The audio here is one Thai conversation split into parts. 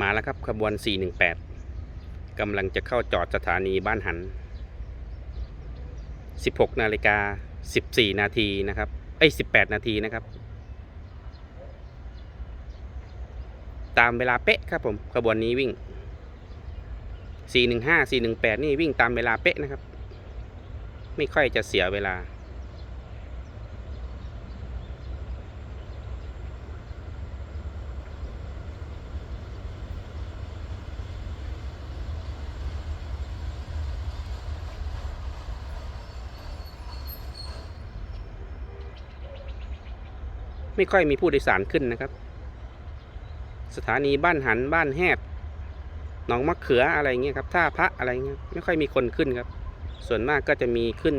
มาแล้วครับขบวน 418 กำลังจะเข้าจอดสถานีบ้านหัน 16 นาฬิกา 14 นาทีนะครับ เอ้ย 18 นาทีนะครับ ตามเวลาเป๊ะครับผม ขบวนนี้วิ่ง 415 418 นี่วิ่งตามเวลาเป๊ะนะครับ ไม่ค่อยจะเสียเวลา ไม่ค่อยมีผู้โดยสารขึ้นนะครับ สถานีบ้านหันบ้านแฮดหนองมะเขืออะไรเงี้ยครับท่าพระอะไรเงี้ยไม่ค่อยมีคนขึ้นครับ ส่วนมากก็จะมีขึ้น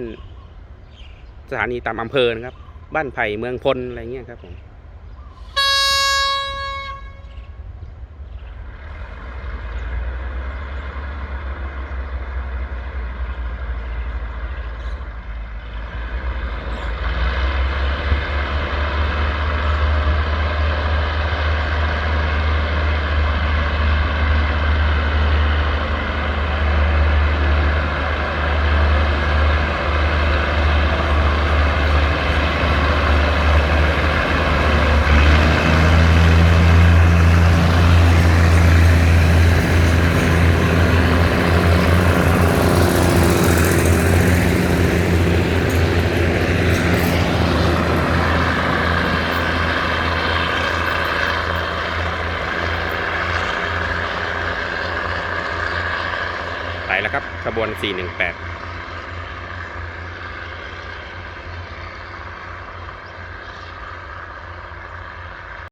สถานีตามอำเภอนะครับ บ้านไผ่เมืองพลอะไรเงี้ยครับผม ไป แล้วครับขบวน 418